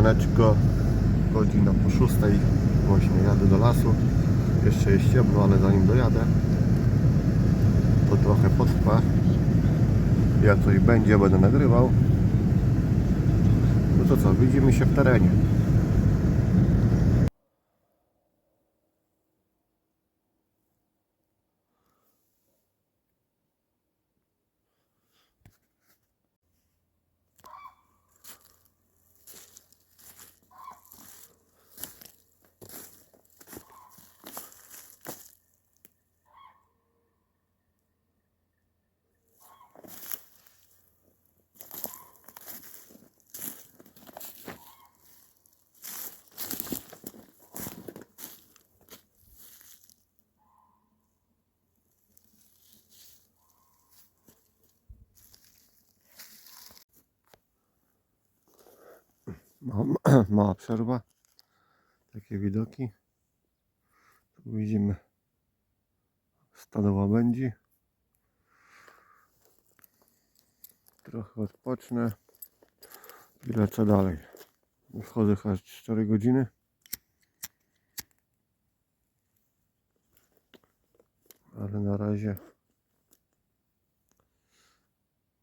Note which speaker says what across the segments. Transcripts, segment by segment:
Speaker 1: Siemaneczko, godzina po szóstej, właśnie jadę do lasu. Jeszcze jest ciemno, ale zanim dojadę, to trochę potrwa. Ja coś będzie, będę nagrywał. No to co, widzimy się w terenie. Mała, przerwa. Takie widoki. Tu widzimy stado łabędzi. Trochę odpocznę i lecę dalej. Już chodzę chyba 4 godziny. Ale na razie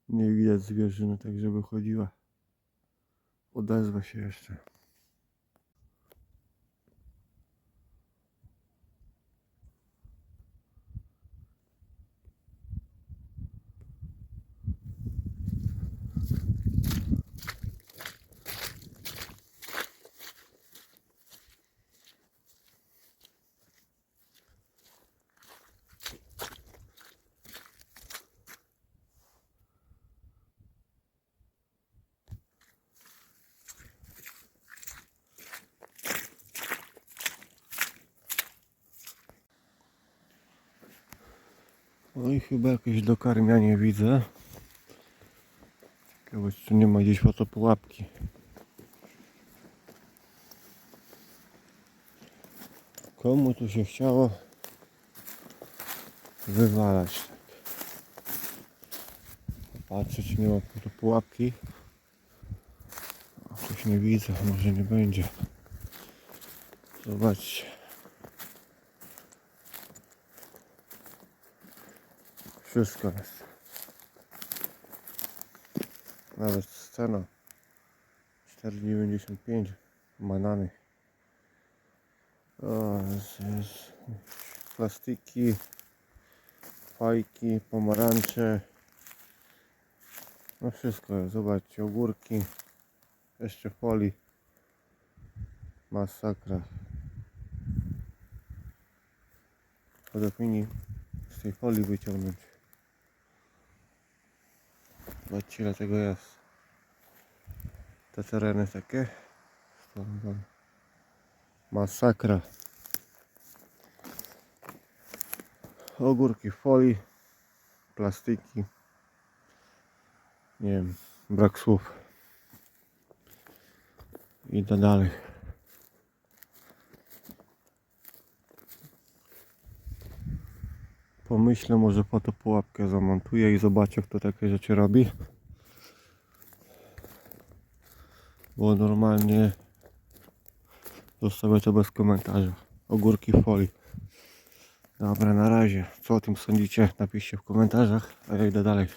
Speaker 1: nie widać zwierzyny, tak żeby chodziła. Odezwę się No i chyba jakieś dokarmianie widzę. Ciekawe, czy nie ma gdzieś fotopułapki. Komu tu się chciało wywalać tak? Patrzę, czy nie ma fotopułapki. A Coś nie widzę, może nie będzie. Zobaczcie. Wszystko jest. Nawet scena 4,95 banany. O, jest. Plastiki, fajki, pomarańcze. No wszystko jest. Zobaczcie, ogórki. Jeszcze folii. Masakra. Mini z tej folii wyciągnąć. Zobaczcie ile tego jest. Te tereny takie. Masakra. Ogórki folii. Plastiki. Nie wiem, brak słów. Idę dalej. Pomyślę, może fotopułapkę zamontuję i zobaczę, kto takie rzeczy robi. Bo normalnie zostawię to bez komentarza. Ogórki w folii. Dobra, na razie. Co o tym sądzicie? Napiszcie w komentarzach, a ja idę dalej.